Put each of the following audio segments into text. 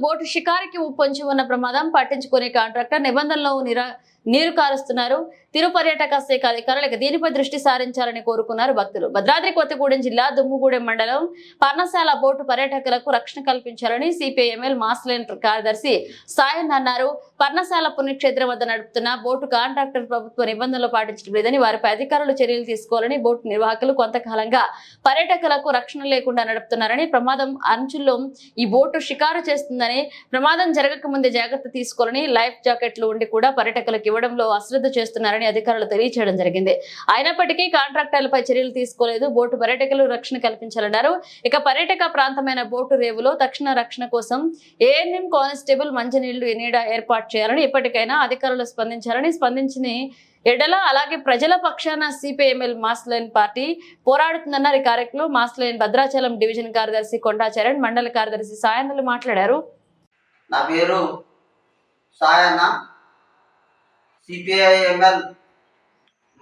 Boat షికారికి ఉప్పొంచి ఉన్న ప్రమాదం పట్టించుకునే కాంట్రాక్టర్ నిబంధనలో నిరా నీరు కారుస్తున్నారు. తిరు పర్యాటక శాఖ అధికారులకు దీనిపై దృష్టి సారించాలని కోరుకున్నారు భక్తులు. భద్రాద్రి కొత్తగూడెం జిల్లా దుమ్ముగూడెం మండలం పర్ణశాల బోటు పర్యాటకులకు రక్షణ కల్పించాలని సిపిఐఎంఎల్ మాస్లైన్ కార్యదర్శి సాయన్ అన్నారు. పర్ణశాల పుణ్యక్షేత్రం వద్ద నడుపుతున్న బోటు కాంట్రాక్టర్ ప్రభుత్వ నిబంధనలు పాటించడం లేదని వారిపై అధికారులు చర్యలు తీసుకోవాలని బోటు నిర్వాహకులు కొంతకాలంగా పర్యాటకులకు రక్షణ లేకుండా నడుపుతున్నారని ప్రమాదం అంచుల్లో ఈ బోటు షికారు చేస్తుందని ప్రమాదం జరగక ముందే జాగ్రత్త తీసుకోవాలని లైఫ్ జాకెట్లు ఉండి కూడా పర్యాటకులకు ఇవ్వడంలో అశ్రద్ధ చేస్తున్నారని అధికారులు తెలియజేయడం జరిగింది. అయినప్పటికీ కాంట్రాక్టర్లపై చర్యలు తీసుకోలేదు. బోటు పర్యాటకులు రక్షణ కల్పించాలన్నారు. ఇక పర్యాటక ప్రాంతమైన బోటు రేవులో తక్షణ రక్షణ కోసం ఏఎన్ఎం కానిస్టేబుల్ మంచినీళ్ళు నీడ ఏర్పాటు చేయాలని ఇప్పటికైనా అధికారులు స్పందించాలని స్పందించిన ఎడల అలాగే ప్రజల పక్షాన సిపిఎంఎల్ మాస్లైన్ పార్టీ పోరాడుతుందన్నారు. ఈ కార్యక్రమంలో మాస్లైన్ భద్రాచలం డివిజన్ కార్యదర్శి కొండాచరణ్ మండల కార్యదర్శి సాయంత్రం మాట్లాడారు. నా పేరు సాయన్న. సిపిఐఎంఎల్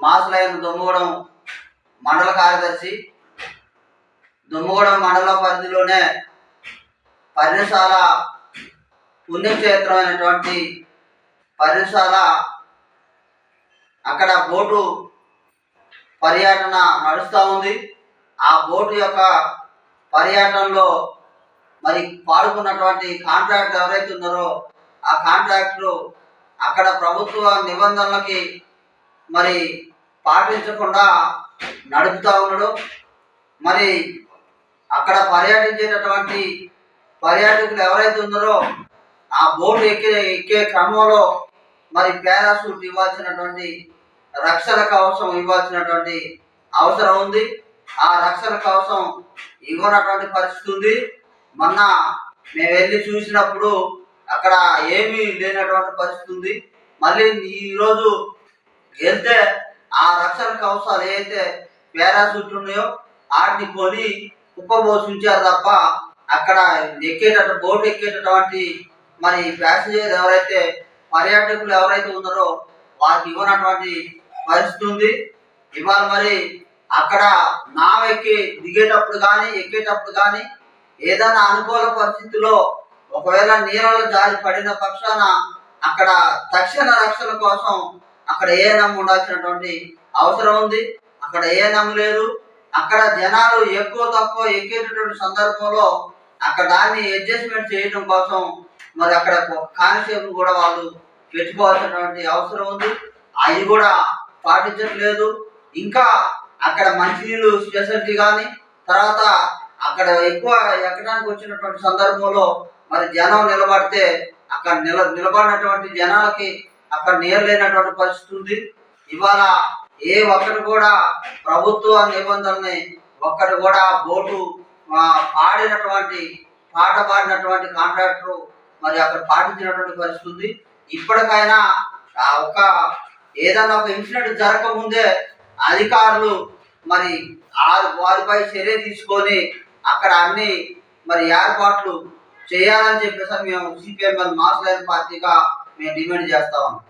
మాస్ లైన్ మండల కార్యదర్శి దుమ్మగూడెం మండల పరిధిలోనే పర్యశాల పుణ్యక్షేత్రమైనటువంటి పర్యశాల అక్కడ బోటు పర్యటన నడుస్తూ ఉంది. ఆ బోటు యొక్క పర్యటనలో మరి పాడుకున్నటువంటి కాంట్రాక్ట్ ఎవరైతే ఉన్నారో ఆ కాంట్రాక్టర్ అక్కడ ప్రభుత్వ నిబంధనలకి మరి పాటించకుండా నడుపుతా ఉన్నాడు. మరి అక్కడ పర్యటించేటటువంటి పర్యాటకులు ఎవరైతే ఉన్నారో ఆ బోటు ఎక్కే ఎక్కే క్రమంలో మరి పారాసూట్ ఇవ్వాల్సినటువంటి రక్షణ కవచం ఇవ్వాల్సినటువంటి అవసరం ఉంది. ఆ రక్షణ కవచం ఇవ్వనటువంటి పరిస్థితి ఉంది. మొన్న మేము వెళ్ళి చూసినప్పుడు అక్కడ ఏమీ లేనటువంటి పరిస్థితి ఉంది. మళ్ళీ ఈరోజు వెళ్తే ఆ రక్షణ కవసాలు ఏదైతే పారాసూట్ ఉన్నాయో వాటిని కొని ఉపభోషించారు తప్ప అక్కడ ఎక్కేటట్టు బోట్ ఎక్కేటటువంటి మరి ప్యాసింజర్ ఎవరైతే పర్యాటకులు ఎవరైతే ఉన్నారో వారికి ఇవ్వనటువంటి పరిస్థితి ఉంది. ఇవాళ మరి అక్కడ నావ ఎక్కి దిగేటప్పుడు కానీ ఎక్కేటప్పుడు కానీ ఏదైనా అనుకూల పరిస్థితిలో ఒకవేళ నీళ్ళలో జారి పడిన పక్షాన అక్కడ తక్షణ రక్షణ కోసం అక్కడ ఏ నమ్ము ఉండాల్సినటువంటి అవసరం ఉంది. అక్కడ ఏ నమ్ము లేదు అక్కడ జనాలు ఎక్కువ తక్కువ ఎక్కేటటువంటి సందర్భంలో అక్కడ దాన్ని అడ్జస్ట్మెంట్ చేయడం కోసం మరి అక్కడ కాన్సెప్ట్ కూడా వాళ్ళు పెట్టుకోవాల్సినటువంటి అవసరం ఉంది. అది కూడా పాటించట్లేదు. ఇంకా అక్కడ మంచినీళ్ళు స్పెషాలిటీ కానీ తర్వాత అక్కడ ఎక్కువ ఎక్కడానికి వచ్చినటువంటి సందర్భంలో మరి జనం నిలబడితే అక్కడ నిల నిలబడినటువంటి జనాలకి అక్కడ నీరు లేనటువంటి పరిస్థితి ఉంది. ఇవాళ ఏ ఒక్కరు కూడా ప్రభుత్వ నిబంధనల్ని ఒక్కరు కూడా బోటు పాడినటువంటి పాట పాడినటువంటి కాంట్రాక్టర్ మరి అక్కడ పాటించినటువంటి పరిస్థితి ఉంది. ఇప్పటికైనా ఒక ఏదైనా ఒక ఇన్సిడెంట్ జరగకముందే అధికారులు మరి ఆ వారిపై చర్య తీసుకొని అక్కడ అన్ని మరి ఏర్పాట్లు చేయాలని చెప్పేసి మేము సిపిఎం మాస్ లైన్ పార్టీగా మేము డిమాండ్ చేస్తా ఉన్నాం.